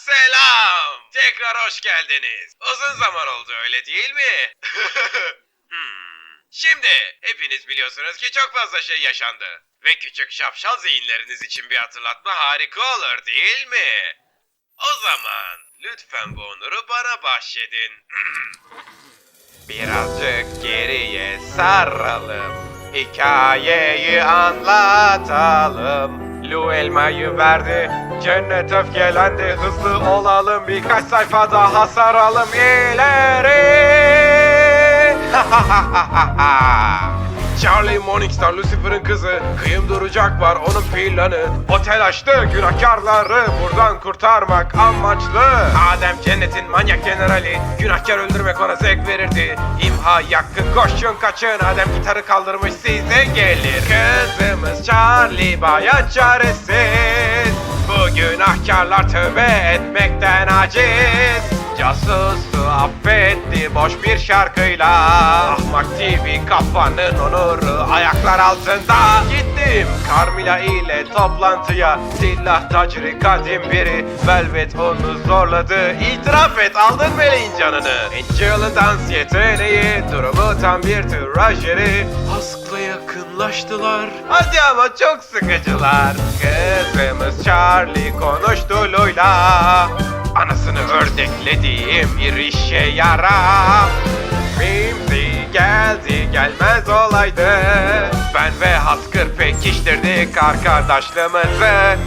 selam. Tekrar hoş geldiniz. Uzun zaman oldu öyle değil mi? Hmm. Şimdi hepiniz biliyorsunuz ki çok fazla şey yaşandı. Ve küçük şapşal zihinleriniz için bir hatırlatma harika olur değil mi? O zaman lütfen bu onuru bana bahşedin. Birazcık geriye saralım. Hikayeyi anlatalım. Lu elmayı verdi, cennet öfkelendi. Hızlı olalım, birkaç sayfa daha saralım. İleri. Charlie Morningstar Lucifer'ın kızı. Kıyım duracak var onun planı. Otel açtı. Günahkarları Buradan kurtarmak amaçlı. Adem cennetin manyak generali Günahkar öldürmek ona zevk verirdi. İmha yakın koşun kaçın. Adem gitarı kaldırmış size gelir. Kızımız Charlie baya çaresiz. Bu günahkarlar tövbe etmekten aciz. Casusu affetti boş bir şarkıyla. Ahmak TV kafanın onuru ayaklar altında. Gittim Carmila ile toplantıya. Silah taciri kadim biri. Velvet onu zorladı. İtiraf et aldın meleğin canını. Angel'ın dans yeteneği. Durumu tam bir trajeri Askla yakınlaştılar. Hadi ama çok sıkıcılar. Kızımız Charlie konuştu Loyla Anasını ördeklediğim bir işe yarar. Mimsi geldi gelmez olaydı. Ben ve Haskır pekiştirdik arkadaşlığımızı.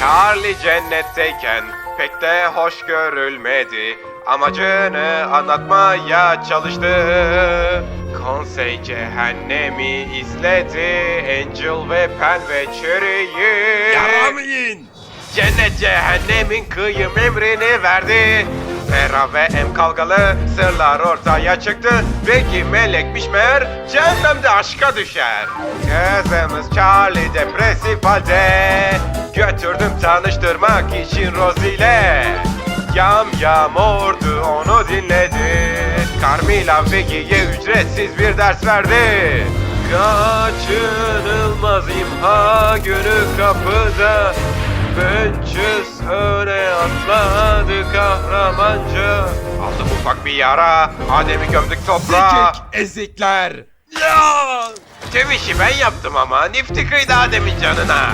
Charlie cennetteyken pek de hoş görülmedi. Amacını anlatmaya çalıştı. Konsey cehennemi izledi. Angel ve Pen ve Cherry'i Yaramayın. Cennet cehennemin kıyım emrini verdi. Fera ve em kavgalı sırlar ortaya çıktı. Belki melekmiş meğer cehennemde aşka düşer. Kızımız Charlie depresif halde. Götürdüm tanıştırmak için Rose ile. Yam yam ordu onu dinledi. Carmila Veggie'ye ücretsiz bir ders verdi. Kaçınılmaz imha günü kapıda Benches öne atladı kahramanca Aldım ufak bir yara Adem'i gömdük toprağa Sikik ezikler. Ya! Tüm işi ben yaptım ama Nifty kıydı Adem'in canına.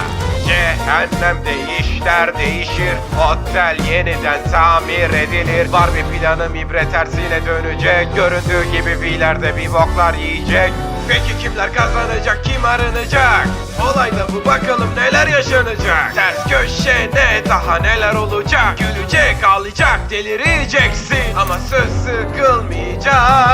Cehennemde işler değişir Otel yeniden tamir edilir. Var bir planım ibre tersine dönecek Göründüğü gibi V'lerde bir boklar yiyecek Peki kimler kazanacak kim arınacak? Olayda bu bakalım neler yaşanacak? Ters köşe ne daha neler olacak? Gülecek ağlayacak delireceksin. Ama söz sıkılmayacak